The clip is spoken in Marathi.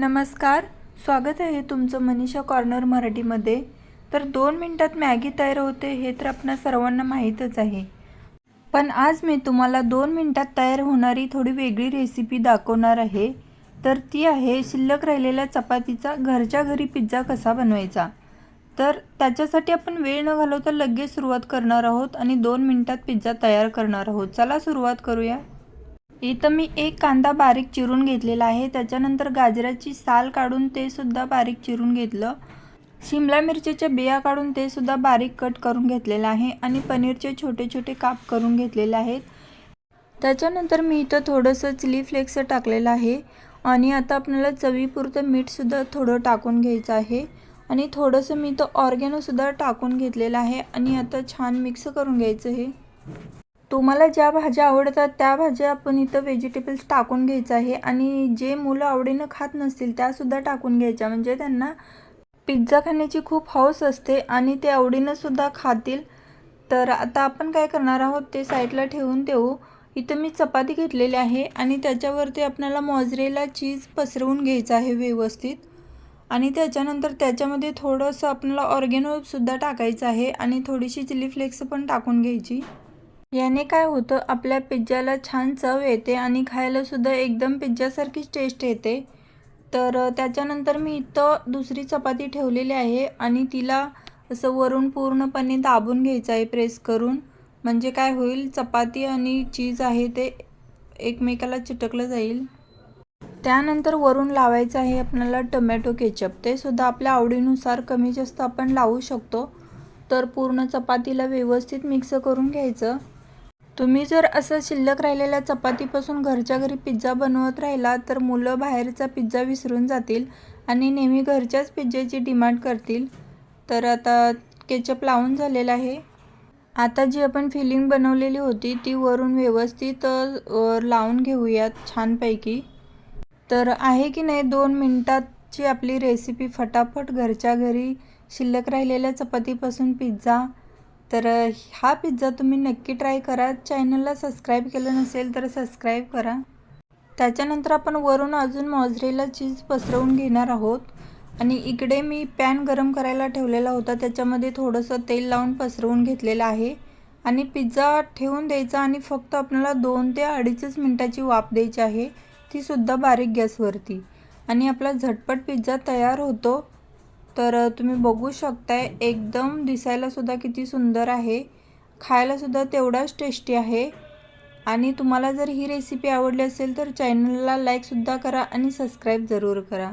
नमस्कार स्वागत आहे तुमचं मनीषा कॉर्नर मराठीमध्ये. तर दोन मिनटात मॅगी तयार होते हे तर आपणा सर्वांना माहीतच आहे. पण आज मी तुम्हाला दोन मिनटात तयार होणारी थोडी वेगळी रेसिपी दाखवणार आहे. तर ती आहे शिल्लक राहिलेल्या चपातीचा घरच्या घरी पिझ्झा कसा बनवायचा. तर त्याच्यासाठी आपण वेळ न घालवता लगेच सुरुवात करणार आहोत आणि दोन मिनटात पिझ्झा तयार करणार आहोत. चला सुरुवात करूया. इथं मी एक कांदा बारीक चिरून घेतलेला आहे. त्याच्यानंतर गाजराची साल काढून ते सुद्धा बारीक चिरून घेतलं. शिमला मिरचीच्या बिया काढून ते सुद्धा बारीक कट करून घेतलेलं आहे आणि पनीरचे छोटे छोटे काप करून घेतलेले आहेत. त्याच्यानंतर मी इथं थोडंसं चिली फ्लेक्स टाकलेलं आहे आणि आता आपल्याला चवीपुरतं मीठसुद्धा थोडं टाकून घ्यायचं आहे. आणि थोडंसं मी इथं ऑर्गॅनोसुद्धा टाकून घेतलेलं आहे आणि आता छान मिक्स करून घ्यायचं हे तुम्हाला ज्या भाज्या आवडतात त्या भाज्या आपण इथं व्हेजिटेबल्स टाकून घ्यायचं आहे. आणि जे मुलं आवडीनं खात नसतील त्यासुद्धा टाकून घ्यायच्या. म्हणजे त्यांना पिझ्झा खाण्याची खूप हौस असते आणि ते आवडीनंसुद्धा खातील. तर आता आपण काय करणार आहोत ते साईडला ठेवून देऊ. इथं मी चपाती घेतलेली आहे आणि त्याच्यावरती आपल्याला मॉजरेला चीज पसरवून घ्यायचं आहे व्यवस्थित. आणि त्याच्यानंतर त्याच्यामध्ये थोडंसं आपल्याला ऑर्गेनोसुद्धा टाकायचं आहे आणि थोडीशी चिली फ्लेक्स पण टाकून घ्यायची. याने काय होतं आपल्या पिझ्झाला छान चव येते आणि खायलासुद्धा एकदम पिझ्झासारखीच टेस्ट येते. तर त्याच्यानंतर मी इथं दुसरी चपाती ठेवलेली आहे आणि तिला असं वरून पूर्णपणे दाबून घ्यायचं आहे प्रेस करून. म्हणजे काय होईल चपाती आणि चीज आहे ते एकमेकाला चिटकलं जाईल. त्यानंतर वरून लावायचं आहे आपल्याला टोमॅटो केचप ते सुद्धा आपल्या आवडीनुसार कमी जास्त आपण लावू शकतो. तर पूर्ण चपातीला व्यवस्थित मिक्स करून घ्यायचं. तुम्ही जर असं शिल्लक राहिलेल्या चपातीपासून घरच्या घरी पिझ्झा बनवत राहिला तर मुलं बाहेरचा पिझ्झा विसरून जातील आणि नेहमी घरच्याच पिझ्झ्याची डिमांड करतील. तर आता केचप लावून झालेला आहे. आता जी आपण फिलिंग बनवलेली होती ती वरून व्यवस्थित लावून घेऊयात छानपैकी. तर आहे की नाही दोन मिनटाची आपली रेसिपी फटाफट घरच्या घरी शिल्लक राहिलेल्या चपातीपासून पिझ्झा तर हा पिझ्झा तुम्ही नक्की ट्राय करा. चॅनलला सबस्क्राईब केलं नसेल तर सबस्क्राईब करा. त्याच्यानंतर आपण वरून अजून मॉझरेला चीज पसरवून घेणार आहोत. आणि इकडे मी पॅन गरम करायला ठेवलेला होता. त्याच्यामध्ये थोडंसं तेल लावून पसरवून घेतलेलं आहे. आणि पिझ्झा ठेवून द्यायचा आणि फक्त आपल्याला दोन ते अडीचच मिनटाची वाफ द्यायची आहे. तीसुद्धा बारीक गॅसवरती. आणि आपला झटपट पिझ्झा तयार होतो. तर तुम्ही बघू शकताय एकदम दिसायलासुद्धा किती सुंदर आहे. खायलासुद्धा तेवढाच टेस्टी आहे. आणि तुम्हाला जर ही रेसिपी आवडली असेल तर चॅनलला लाईकसुद्धा करा आणि सबस्क्राईब जरूर करा.